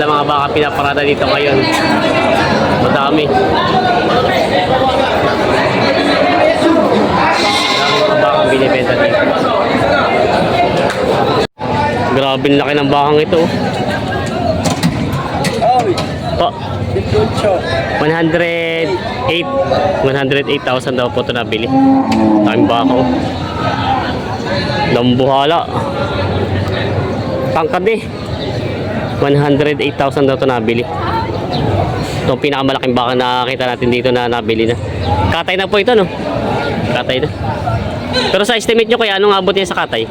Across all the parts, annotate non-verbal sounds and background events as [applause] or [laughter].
pala mga baka pinaparada dito ngayon. Madami. Madami binibenta dito. Grabe laki ng bakang ito. Diputso. 108 108,000 daw po ito nabili. Daming bako. Lambuhala. Tangkad eh. 108,000 daw ito nabili. Ito ang pinakamalaking baka na nakita natin dito na nabili na. Katay na po ito no? Katay na. Pero sa estimate nyo kaya anong abot niya sa katay?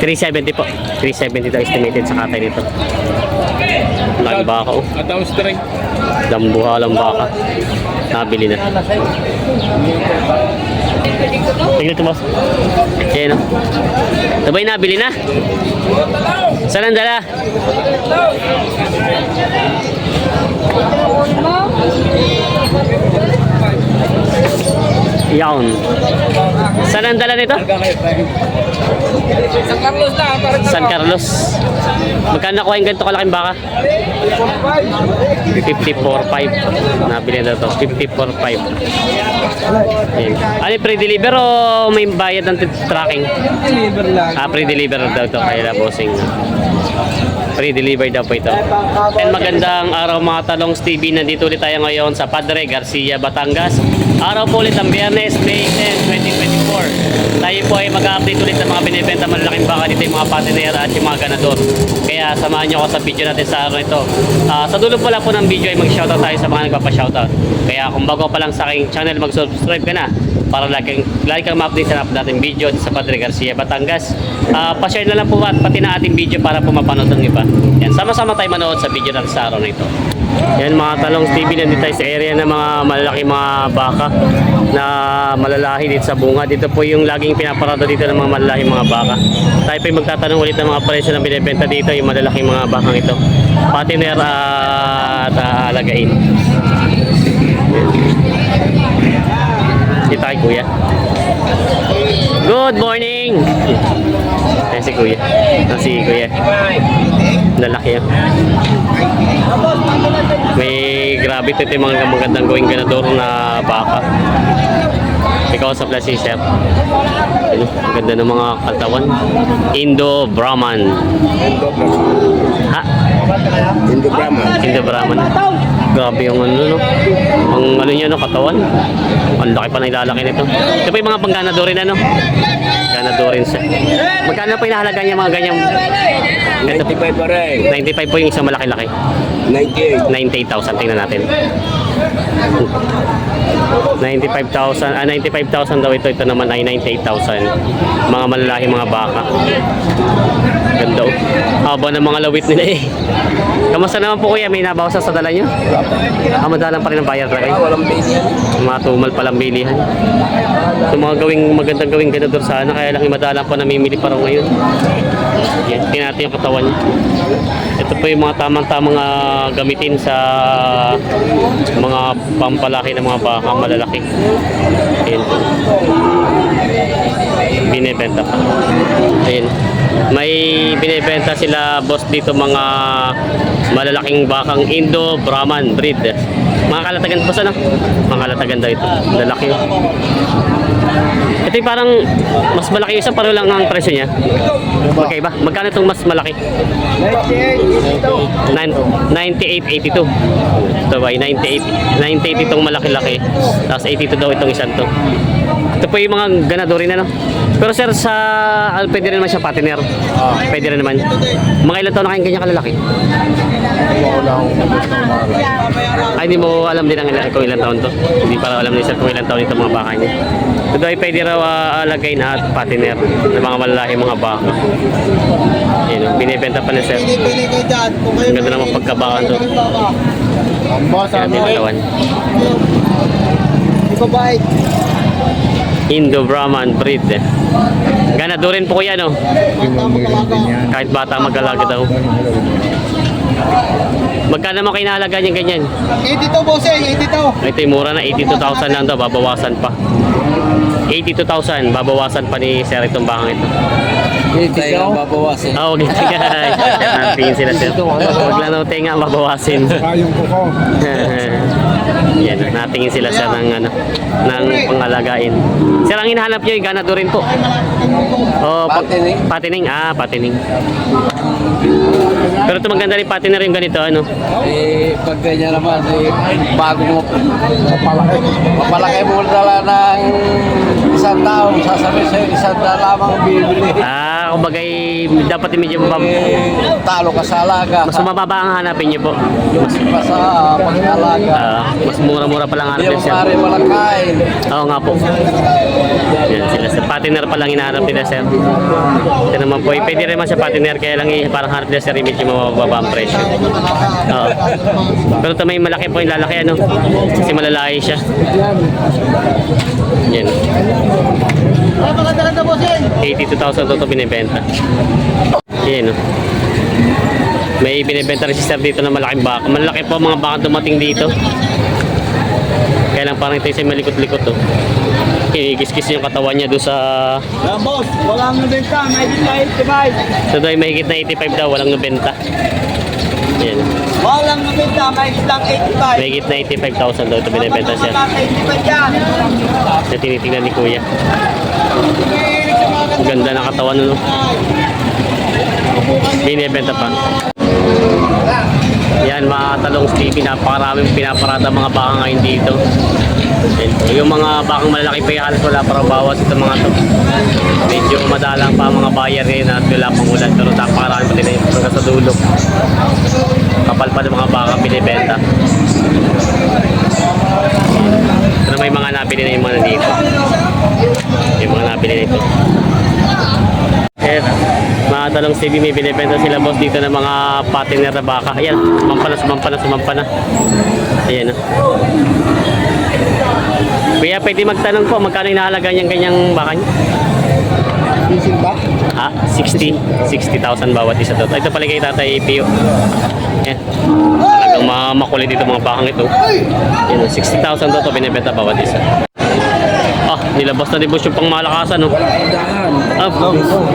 370 po. 370 daw estimated sa katay nito. Laking baka oh. Dambuhalang baka. Nabili na. Tignan ito boss. Yan o. Ito ba yung nabili na? Saan ang dala? Yawn. Saan ang dala nito? Sa Carlos na, parang San Carlos. Magkano nakuha yung ganito kalaking baka? 54.5. Nabili na to. 54.5. Ayan. Ano yung pre-deliver o may bayad ng tracking? deliver lang. Ah, pre-deliver daw to kaya na bossing. Pre-deliver daw po ito. And magandang araw mga talong TV. Nandito ulit tayo ngayon sa Padre Garcia, Batangas. Araw po ulit ang Biyernes, May 10, 2024. Tayo po ay mag-update ulit ng mga binibenta malalaking baka dito yung mga patinera at yung mga ganador. Kaya samahan niyo ako sa video natin sa araw ito. Ah, sa dulo pala po ng video ay mag-shoutout tayo sa mga nagpapa-shoutout. Kaya kung bago pa lang sa aking channel, mag-subscribe ka na para lagi lagi kang ma-update sa natin video sa Padre Garcia, Batangas. Ah, pa-share na lang po at pati na ating video para po mapanood ng iba. Yan, sama-sama tayo manood sa video natin sa araw na ito. Yan mga talong TV, nandito tayo sa area ng mga malalaki mga baka na malalahi dito sa bunga. Dito po yung laging pinaparada dito ng mga malalaki mga baka. Tayo po yung magtatanong ulit ng mga presyo na binibenta dito, yung malalaking mga bakang ito. Patiner at uh, alagain. Dito kay kuya. Good morning! Ayan si kuya. Ayan si kuya. Lalaki yan. May grabe ito yung mga magandang gawing ganador na baka. Ikaw sa plus si Sir. Ano, ganda ng mga katawan. Indo Brahman. Ha? Indo Brahman. Indo Brahman. Grabe yung ano, no? Ang ano niya, no, katawan. Ang laki pa na ilalaki nito. Ito pa yung mga pangganadorin, ano? Ganadorin siya. Magkano pa inahalaga niya mga ganyang... Ito, 95 pa rin. 95 po yung isang malaki-laki. 98. 98,000. Tingnan natin. 95,000. Ah, 95,000 daw ito. Ito naman ay 98,000. Mga malalaki mga baka. Ganda oh. Haba ng mga lawit nila eh. Kamusta naman po kuya? May nabawasan sa dala nyo? Ah, madalang pa rin ang bayar eh. Walang base yan. Matumal palang bilihan. Ito mga gawing magandang gawing ganador sana kaya lang madalang pa namimili pa raw ngayon. Yan, tingnan natin yung katawan niya. Ito po yung mga tamang-tamang ah, gamitin sa mga pampalaki ng mga baka malalaki. Ayan. Binibenta pa. Ayan. May binibenta sila boss dito mga malalaking bakang Indo Brahman breed. Mga kalatagan po sana. Mga kalatagan daw ito. Lalaki. Ito yung parang mas malaki yung isa pareho lang ang presyo niya. Magkaiba. Magkano itong mas malaki? 98.82. Ito ba? 98. 98 itong malaki-laki. Tapos 82 daw itong isang to. Ito po yung mga ganadorin na no. Pero sir, sa ah, pwede rin naman siya patiner. Pwede rin naman. Mga ilan taon na kayong ganyan kalalaki? Ay, hindi mo alam din ang ilan, kung ilan taon to. Hindi para alam ni sir kung ilan taon ito mga baka niya. Ito ay pwede raw uh, alagay na at patiner ng mga malalaki mga baka. Yan, oh, binibenta pa ni sir. Ang ganda naman pagkabakan to. Ang boss, Yan ano yung eh? katawan. Di ba ba eh? Indo Brahman breed. Ganadorin po kuya no? Kahit bata mag-alaga daw. Magkano mo kinahalaga niyan ganyan? 82 boss eh, 82. Ito yung mura na 82,000 lang daw, babawasan pa. 82,000. Babawasan pa ni Sir itong bakang ito. Hindi tayo babawasan. Ah, huwag ito guys. Natingin sila sir. Huwag lang daw tenga babawasin. Kayong ko ko. Yan, natingin sila sa ng ano, ng pangalagain. Sir, ang hinahanap niyo, yung ganado rin po. Oh, pa- Patining. Patining, ah, patining. Pero ito maganda rin patiner yung ganito, ano? Eh, pag ganyan naman, eh, bago mo mapalaki. Mapalaki mo dala ng isang tao, sasabihin sa'yo, isang na lamang bibili. Ah, kumbaga eh, dapat medyo mababa. Eh, talo ka sa alaga. Mas mababa ang hanapin niyo po. Mas pa sa pag-alaga. Ah, mas mura-mura pa lang ang Hindi hanapin mo pare kain. Oo nga po. Yan sila sa patiner pa lang hinahanap nila sir. Ito naman po, eh, pwede rin man sa patiner kaya lang eh, parang nila sir, medyo mababa ang presyo. Oo. Pero ito may malaki po yung lalaki ano. Kasi malalaki siya. Yan. 82,000 to to binibenta. Yan oh. May binibenta rin si sir dito na malaking baka. Malaki po mga baka dumating dito. Kaya lang parang ito yung malikot-likot to. Kinikiskis yung katawan niya doon sa... Yan boss, walang nabenta, may kahit tibay. Sa doon mahigit na 85 daw, walang nabenta. Yan. Walang nabenta, may lang 85. Mahigit na 85,000 daw ito binibenta siya. 85. Na tinitingnan ni Kuya. Ang ganda ng katawan no. Binibenta pa. Yan mga talong TV, napakaraming pinaparada mga baka ngayon dito. Yan. Yung mga bakang malalaki pa yung halos wala para bawas ito mga to. Medyo madalang pa mga buyer ngayon at wala pang ulan pero napakarami pa din na yung sa dulo. Kapal pa ng mga baka binibenta. Pero may mga nabili na yung mga nandito. Yung mga nabili na ito. Eh, mga talong TV may binibenta sila boss dito ng mga patiner na baka. Ayan, sumampa na, sumampa. Ayan o. Kuya, pwede magtanong po, magkano inahalaga niyang ganyang baka niyo? Ah, 60. 60,000 bawat isa to. Ito pala kay Tatay Pio. Ayan. Talagang makulit dito mga bakang ito. Ayan, 60,000 to to binibenta bawat isa. Nilabas na ni boss yung pangmalakasan, no? Ah,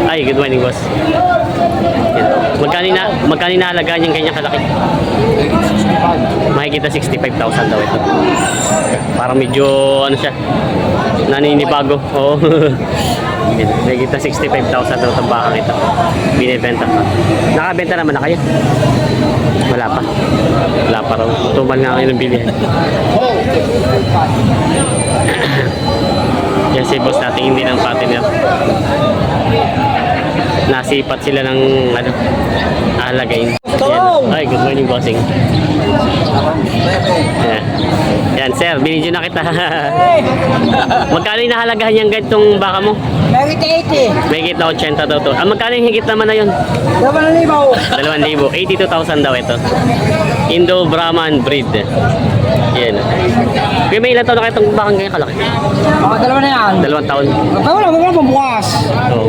ay, good morning, boss. Magkano na, magkano na halaga niyang ganyan kalaki? Makikita 65,000 daw ito. Parang medyo, ano siya, naninibago. Oo. Yan. [laughs] Makikita 65,000 daw itong bakang ito. Binibenta pa. Nakabenta naman na kayo? Wala pa. Wala pa raw. Tumal nga kayo ng bilihan. [laughs] Yan si boss natin hindi ng partner. Nasipat sila ng ano, alagayin. Yan. Ay, good morning bossing. Yan. Yan, sir, binidyo na kita. [laughs] magkano yung nahalagahan yung ganitong baka mo? May 80. May higit na 80 daw to. Ah, magkano yung higit naman na yun? Dapat na libaw. 2,000. 82,000 daw ito. Indo-Brahman breed. Yan. Kuya, may ilan taon na kayo itong bakang ganyan kalaki? Mga dalawa na yan. Dalawang taon. Kaya wala, wala pang bukas. Oo.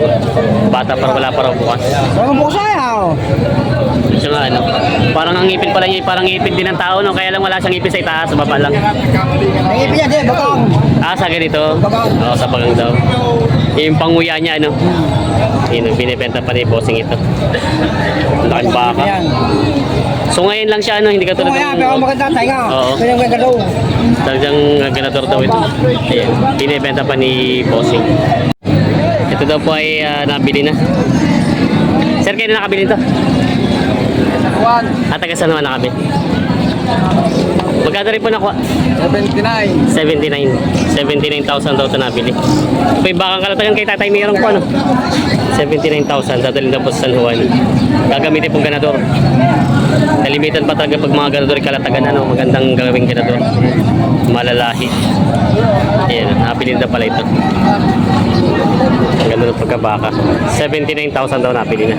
Bata pa wala pa raw bukas. Wala pang bukas ayaw. Siya nga ano. Parang ang ngipin pala niya, parang ngipin din ng tao no. Kaya lang wala siyang ngipin sa itaas, sa baba lang. May ipin yan, di, bakang. Ah, sa ganito? Oo, sa bagang daw. Yung panguya niya ano. Yun, binibenta pa ni bossing ito. Laking baka. Yan. So ngayon lang siya ano, hindi ka tulad nga yan, pero ng... maganda tayo nga. Oo. Kaya yung ganda daw. Talagang ganador daw ito. Ayan, binibenta pa ni bossing. Ito daw po ay ah, nabili na. Sir, kayo na nakabili ito? One, At taga saan naman nakabili? Magkano rin po nakuha? 79. 79. 79,000 daw ito nabili. Ito yung bakang kalatagan kay Tatay Mayroon po ano? 79,000. Dadalhin daw po sa San Juan. Gagamitin pong ganador. Nalimitan pa talaga pag mga ganador kalatagan ano, magandang gagawing ganador. Malalahi. Ayan, nabili na pala ito. Ang ganda ng pagkabaka. 79,000 daw nabili na.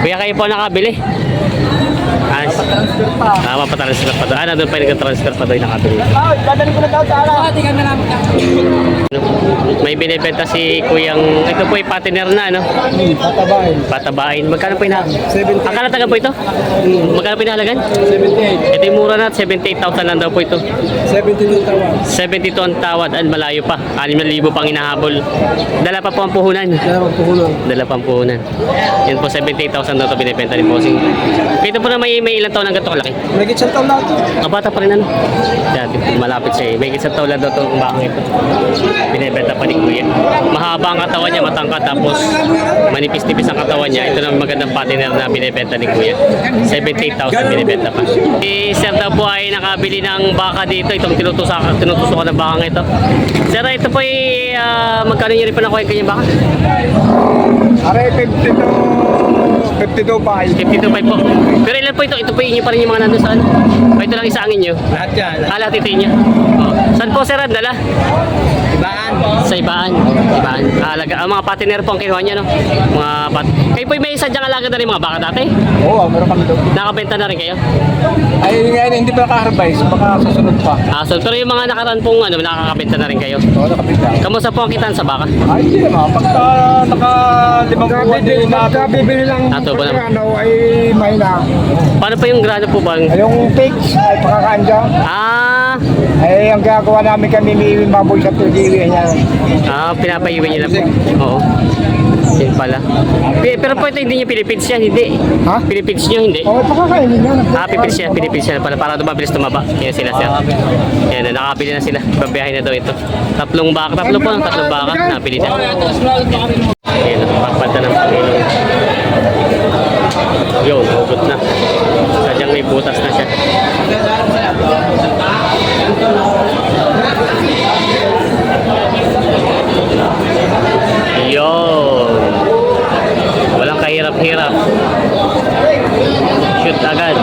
Kuya kayo po nakabili? Ah, Transfer pa. Ah, mapatransfer pa doon. Ah, nandun pa yung nag-transfer pa doon nakabili. Ay, dadali ko na daw sa ala. Hindi ka na. May binibenta si Kuyang, ito po ay partner na, ano? Patabahin. Patabain. Magkano po? 70. Akala taga po ito? Magkano po inahalagan? 78. Ito yung mura na, 78,000 lang daw po ito. 72 tawa. 72 ang tawad, at malayo pa. 6,000 pang inahabol. Dala pa po ang puhunan. Kaya magpuhunan. Dala pang puhunan. Yan po, 78,000 daw ito binibenta ni Bossing. Ito po na may, may ilang taon ng ganito kalaki. May gitsang taon na ito. Ang bata pa rin ano. Dati, malapit siya eh. May isang taon lang daw ito ang bakang ito. Binibenta pa ni Kuya. Mahaba ang katawan niya, matangkad. Tapos manipis-nipis ang katawan niya. Ito na magandang partner na binibenta ni Kuya. 78,000 binibenta pa. Si Sir daw po ay nakabili ng baka dito. Itong tinutusak, tinutusukan ng bakang ito. Sir, ito po ay ah, magkano niyo rin pa nakuha yung kanyang baka? Are, 52. 52 pa. 52.5 po. Pero ilan po ito? Ito po inyo pa rin yung mga nandun saan? O ito lang isa ang inyo? Lahat yan. Ah, lahat ito inyo. Oh. Saan po sir dala? Sa ibaan. Ibaan. Ah, alaga. Ang mga partner po ang kinuha niya, no? Mga pat... Kayo po may isa dyang alaga na rin mga baka dati? Oo, meron kami doon. Nakabenta na rin kayo? Ay, ngayon hindi pa naka-harvest. Baka susunod pa. Ah, so, pero yung mga nakaraan pong ano, nakakabenta na rin kayo? Oo, nakapita. Kamusta po ang kitaan sa baka? Ay, hindi naman. Pagka naka limang buwan din na bibili lang Ato ba naman? ano ay may na. Paano pa yung grano po bang? Ay, yung pigs ay pakakaan dyan. Ah, Ay, ang gagawa namin kami may baboy sa tuliwi niya. Ah, pinapaiwi niyo na po. Oo. Yun pala. Pero po ito hindi niyo Philippines yan, hindi. Ha? Philippines niyo, hindi. Oo, pakakainin niya. Ah, Philippines yan, Philippines yan pala. Para dumabilis tumaba. Yan sila, sir. Yan, nakabili na sila. Babiyahin na daw ito. Tatlong baka, tatlo po, tatlong baka, nabili na. Yan, papanta ng Panginoon. Yun, hugot na. Sadyang may butas na siya. Yun. Walang kahirap-hirap. Shoot agad.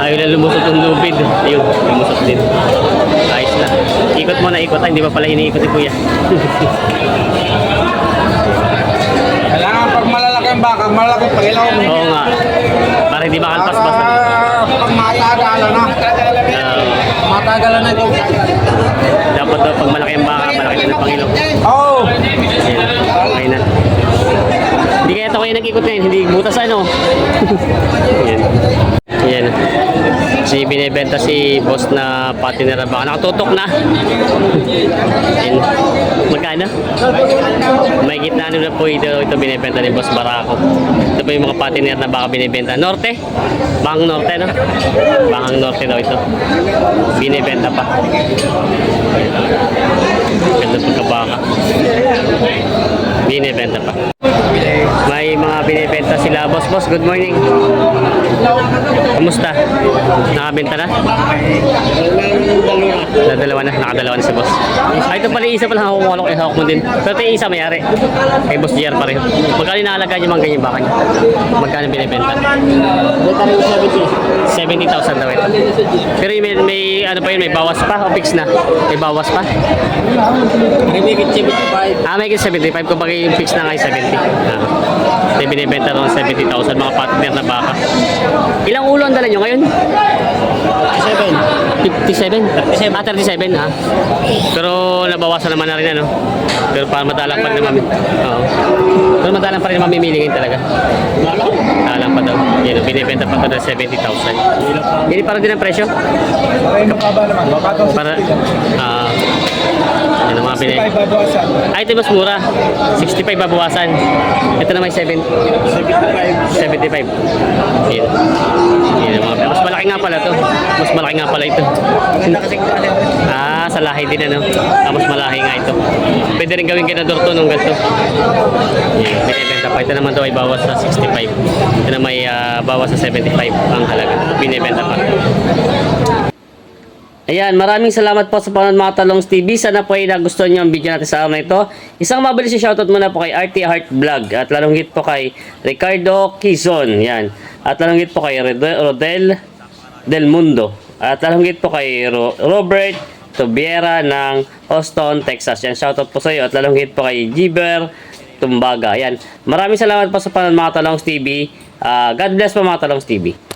Ayaw na lumusot yung lubid. Ayun, lumusot din. Ayos na. Ikot mo na ikot. Ay, hindi pa pala iniikot ni Kuya. [laughs] baka, malalaki pa ilaw. Oo nga. Para hindi makalpas-bas na. pag matagala na. Ah, Matagala na ito. dapat daw pag malaki ang baka, malaki na ng pangilong. Oo. Ayun, okay na. Hindi kaya ito kayo nag-ikot ngayon, hindi butas ano. [laughs] Yan. Yan. Si binibenta si boss na partner na baka nakatutok na. Yan. Magkano? May gitna na po ito, ito binibenta ni boss Barako. Ito po yung mga partner na baka binibenta. Norte? Bahang Norte, no? Bahang Norte daw ito. Binibenta pa. Ganda pagkabaka. Binibenta pa. May mga binibenta sila. Boss, boss, good morning. Kumusta? Nakabenta na? Nadalawa na, nakadalawa na si boss. Ay, ito pala isa pala hawak mo, hawak mo din. Pero ito isa mayari. Kay boss JR pa rin. Magkano inaalaga niyo mga ganyan baka niyo? Magkano binibenta? 70,000 daw ito. Pero may, may, ano pa yun, may bawas pa o fix na? May bawas pa? Ah, may 75. Kung bagay yung fix na nga yung 70. Ah. Ito binibenta ron 70,000 mga partner na baka. Ilang ulo ang dala nyo ngayon? 57. 57? Ah, 37 ah. Pero nabawasan naman na rin ano. Pero para madalang pa rin naman. Oo. Pero madalang pa rin mamimilingin talaga. Madalang pa daw. Yan, binibenta pa ito ng 70,000. Hindi para din ang presyo? Mababa naman. Para, ah, binibenta. Ay, babawasan. Ay, ito mas mura. 65 babawasan. Ito na may 7. 75. Yan. Yan ang mga Mas malaki nga pala to. Mas malaki nga pala ito. Ah, sa lahi din ano. Ah, mas malaki nga ito. Pwede rin gawin ganador to nung ganito. Yan. Binibenta pa. Ito naman daw ay bawas sa 65. Ito na may ah, bawas sa 75 ang halaga. Binibenta pa. Ayan, maraming salamat po sa panonood mga Talongs TV. Sana po ay nagustuhan niyo ang video natin sa araw na ito. Isang mabilis na shoutout muna po kay RT Heart Vlog at lalong hit po kay Ricardo Quizon. Yan. At lalong hit po kay Rod- Rodel Del Mundo. At lalong hit po kay Ro- Robert Tobiera ng Austin, Texas. Yan, shoutout po sa iyo. At lalong hit po kay Giber Tumbaga. Ayan. Maraming salamat po sa panonood mga Talongs TV. Ah, God bless po mga Talongs TV.